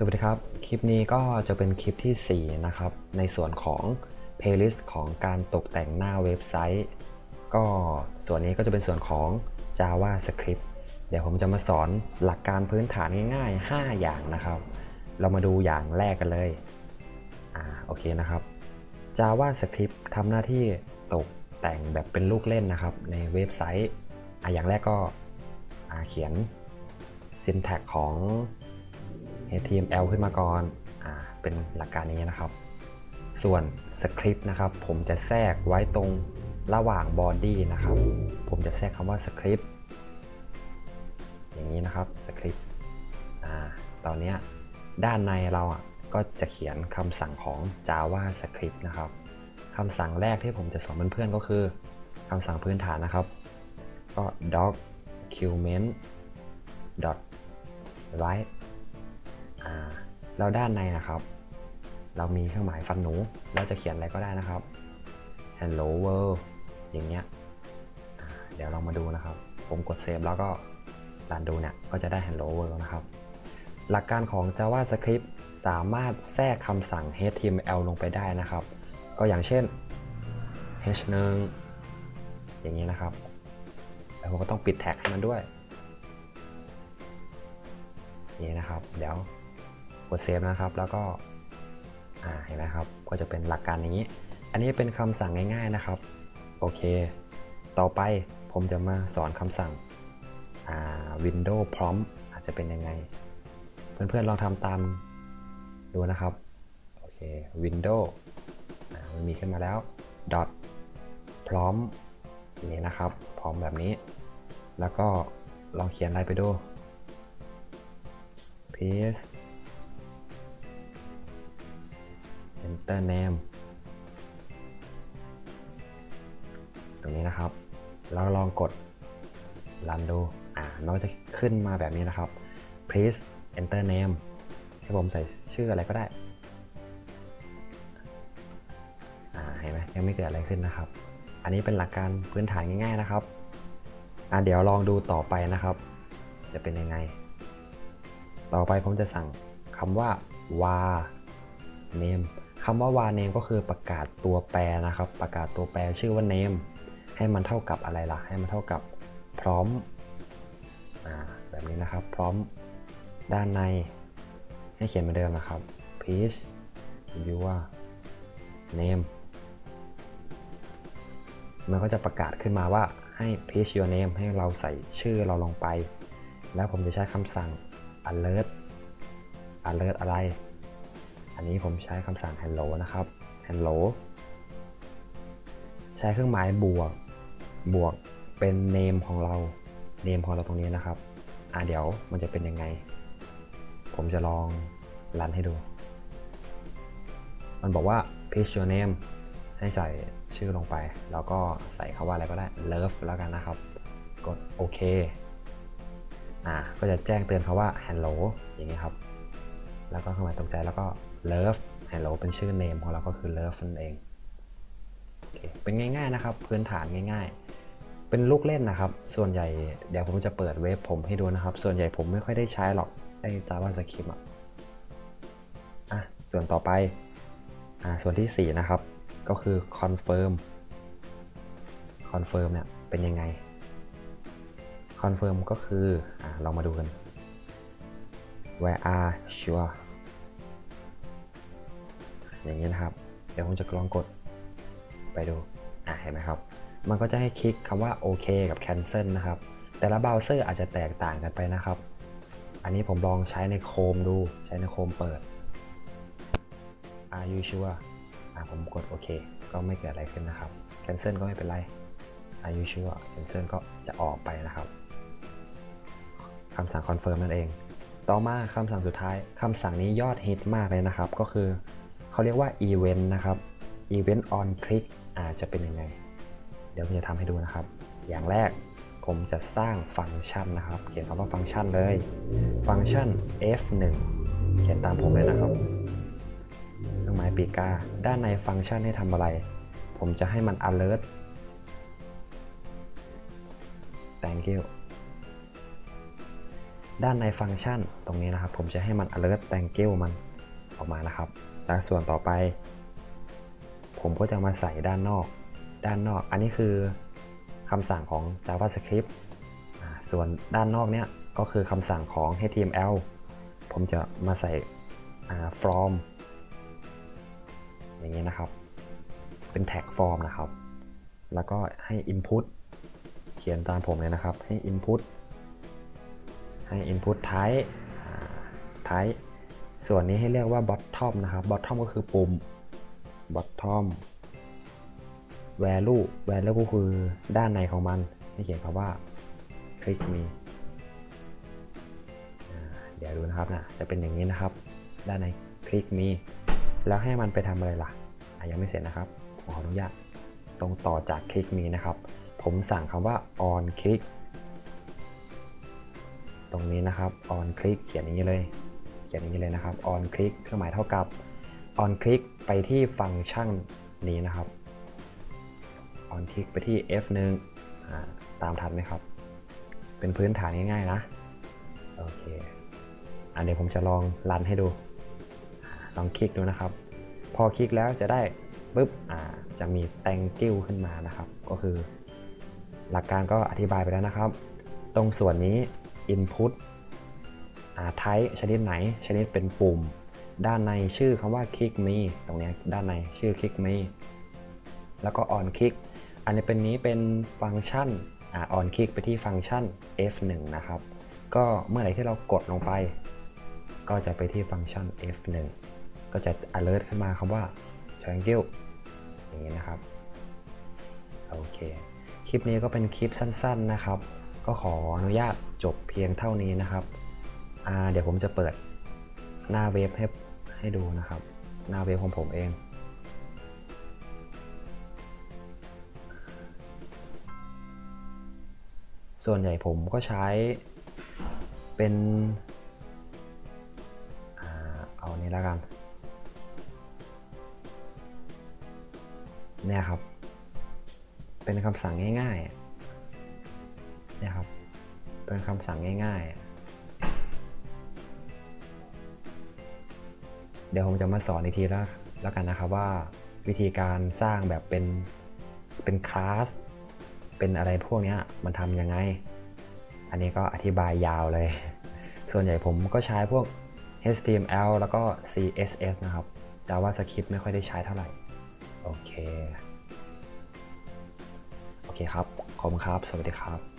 สวัสดีครับ คลิปนี้ก็จะเป็นคลิปที่ 4 นะครับ ในส่วนของ playlist ของการตกแต่งหน้าเว็บไซต์ ก็ส่วนนี้ก็จะเป็นส่วนของ JavaScript เดี๋ยวผมจะมาสอนหลักการพื้นฐานง่ายๆ 5 อย่างนะครับ เรามาดูอย่างแรกกันเลย อ่า โอเคนะครับ JavaScript ทำหน้าที่ตกแต่งแบบเป็นลูกเล่นนะครับ ในเว็บไซต์ อ่าอย่างแรกก็เขียน syntax ของ HTML ขึ้นมาก่อนอ่าเป็นหลักการนี้นะครับ ส่วนสคริปต์นะครับ ผมจะแทรกไว้ตรงระหว่างบอดี้นะครับ ผมจะแทรกคำว่าสคริปต์อย่างนี้นะครับสคริปต์อ่าตอนเนี้ยด้านในเราอะก็จะเขียนคำสั่งของ JavaScript นะครับคำสั่งแรกที่ผมจะสอนเพื่อนๆก็คือคำสั่งพื้นฐานนะครับ ก็ document dot write แล้วด้านในนะครับ เรามีเครื่องหมายฟันหนู เราจะเขียนอะไรก็ได้นะครับ hello world อย่างเงี้ยเดี๋ยวเรามาดูนะครับ ผมกดเซฟแล้วก็รันดูเนี่ย ก็จะได้ hello world นะครับ หลักการของ JavaScript สามารถแทรกคำสั่ง HTML ลงไปได้นะครับ ก็อย่างเช่น h1 อย่างนี้นะครับ แล้วผมก็ต้องปิดแท็กให้มันด้วย นี่นะครับ เดี๋ยว กดเซฟนะครับ แล้วก็เห็นไหมครับ ก็จะเป็นหลักการนี้ อันนี้เป็นคำสั่งง่าย ๆนะครับ โอเค ต่อไปผมจะมาสอนคำสั่ง Windows Prompt อาจจะเป็นยังไง เพื่อนๆลองทำตามดูนะครับ โอเค Windows มันมีขึ้นมาแล้ว dot prompt นี่นะครับ พร้อมแบบนี้ แล้วก็ลองเขียนอะไรไปดู paste enter name ตรงนี้นะครับ แล้วลองกด run ดูอ่ามันก็จะขึ้นมาแบบนี้นะครับ please enter name ให้ผมใส่ชื่ออะไรก็ได้อ่าเห็นไหมยังไม่เกิดอะไรขึ้นนะครับ อันนี้เป็นหลักการพื้นฐานง่ายๆนะครับอ่าเดี๋ยวลองดูต่อไปนะครับ จะเป็นยังไง ต่อไปผมจะสั่งคำว่า var name คำว่า var name ก็คือประกาศตัวแปรนะครับ ประกาศตัวแปรชื่อว่า name ให้มันเท่ากับอะไรล่ะ ให้มันเท่ากับพร้อมอแบบนี้นะครับ พร้อมด้านในให้เขียนเหมือนเดิมนะครับ please your name มันก็จะประกาศขึ้นมาว่าให้ please your name ให้เราใส่ชื่อเราลงไป แล้วผมจะใช้คำสั่ง alert alert อะไร อันนี้ผมใช้คำสั่ง hello นะครับ hello ใช้เครื่องหมายบวก บวกเป็น name ของเรา name ของเราตรงนี้นะครับ อะเดี๋ยวมันจะเป็นยังไง ผมจะลองรันให้ดู มันบอกว่า please your name ให้ใส่ชื่อลงไป แล้วก็ใส่คาว่าอะไรก็ได้ love แล้วกันนะครับ กดโอเค อ่า ก็จะแจ้งเตือนเขาว่า hello อย่างนี้ครับ แล้วก็เข้ามาตกใจแล้วก็ love hello เป็นชื่อ name ของเราก็คือ love นั่นเองโอเคเป็นง่ายๆนะครับ พื้นฐานง่าย ๆ เป็นลูกเล่นนะครับ ส่วนใหญ่เดี๋ยวผมจะเปิดเว็บผมให้ดูนะครับ ส่วนใหญ่ผมไม่ค่อยได้ใช้หรอกไอ้ JavaScript อะอะส่วนต่อไปอ่าส่วนที่ 4 นะครับ ก็คือ confirm confirm เนี่ยเป็นยังไง confirm ก็คืออ่าลองมาดูกัน where are sure อย่างนี้นะครับ เดี๋ยวผมจะลองกดไปดูอ่าเห็นไหมครับ มันก็จะให้คลิกคำว่าโอเคกับ cancel นะครับ แต่ละเบราว์เซอร์อาจจะแตกต่างกันไปนะครับ อันนี้ผมลองใช้ในโคมดู ใช้ในโคมเปิด are you sure อ่าผมกดโอเคก็ไม่เกิดอะไรขึ้นนะครับ cancel ก็ไม่เป็นไร are you sure cancel ก็จะออกไปนะครับคำสั่ง confirm นั่นเอง ต่อมาคำสั่งสุดท้ายคำสั่งนี้ยอดฮิตมากเลยนะครับ ก็คือเขาเรียกว่า event นะครับ event on click อาจจะเป็นยังไง เดี๋ยวผมจะทำให้ดูนะครับ อย่างแรกผมจะสร้างฟังก์ชันนะครับ เขียนคำว่าฟังก์ชันเลย ฟังก์ชัน f1 เขียนตามผมเลยนะครับเครื่องหมายปีกา ด้านในฟังก์ชันให้ทำอะไร ผมจะให้มัน alert thank you ด้านในฟังก์ชันตรงนี้นะครับ ผมจะให้มัน alert thank you มันออกมานะครับแล้วส่วนต่อไป ผมก็จะมาใส่ด้านนอก ด้านนอก อันนี้คือคำสั่งของ JavaScript ส่วนด้านนอกเนี้ยก็คือคำสั่งของ HTML ผมจะมาใส่ from อย่างนี้นะครับ เป็นแท็ก form นะครับ แล้วก็ให้ input เขียนตามผมเลยนะครับ ให้ input ให้ input type type ส่วนนี้ให้เรียกว่า bottom นะครับ bottom ก็คือปุ่ม bottom value value ก็คือด้านในของมันให้เขียนคำว่า click me เดี๋ยวดูนะครับนะจะเป็นอย่างนี้นะครับ ด้านใน click me แล้วให้มันไปทำอะไรล่ะยังไม่เสร็จนะครับ ขออนุญาตตรงต่อจาก click me นะครับ ผมสั่งคำว่า on click ตรงนี้นะครับ on click เขียนอย่างนี้เลย เขียนอย่างนี้เลยนะครับ on click เครื่องหมายเท่ากับ on click ไปที่ฟังก์ชันนี้นะครับ on click ไปที่ F1 ตามทันไหมครับ เป็นพื้นฐานง่ายๆนะ โอเค อันเดี๋ยวผมจะลองรันให้ดู ลองคลิกดูนะครับ พอคลิกแล้วจะได้ปุ๊บอ่าจะมี thank you ขึ้นมานะครับ ก็คือ หลักการก็อธิบายไปแล้วนะครับ ตรงส่วนนี้ input อา type ชนิดไหน ชนิดเป็นปุ่ม ด้านในชื่อคำว่า click me ตรงนี้ด้านในชื่อ click me แล้วก็ on click อันนี้เป็นนี้เป็นฟังก์ชันอ่า on click ไปที่ฟังก์ชัน F1 นะครับ ก็เมื่อไหร่ที่เรากดลงไป ก็จะไปที่ฟังก์ชัน F1 ก็จะ alert ขึ้นมาคำว่า triangle อย่างนี้นะครับ โอเค คลิปนี้ก็เป็นคลิปสั้น ๆนะครับ ก็ขออนุญาตจบเพียงเท่านี้นะครับ เดี๋ยวผมจะเปิดหน้าเว็บให้ให้ดูนะครับ หน้าเว็บของผมเอง ส่วนใหญ่ผมก็ใช้เป็นเอานี้แล้วกัน เนี่ยครับ เป็นคำสั่งง่ายๆ นี่ยครับ เป็นคำสั่งง่ายๆ เดี๋ยวผมจะมาสอนอีกทีแล้วแล้วกันนะครับว่าวิธีการสร้างแบบเป็นเป็นคลาสเป็นอะไรพวกนี้มันทำยังไง อันนี้ก็อธิบายยาวเลย ส่วนใหญ่ผมก็ใช้พวก HTML แล้วก็ CSS นะครับ JavaScript ไม่ค่อยได้ใช้เท่าไหร่ โอเค โอเคครับ ขอบคุณครับ สวัสดีครับ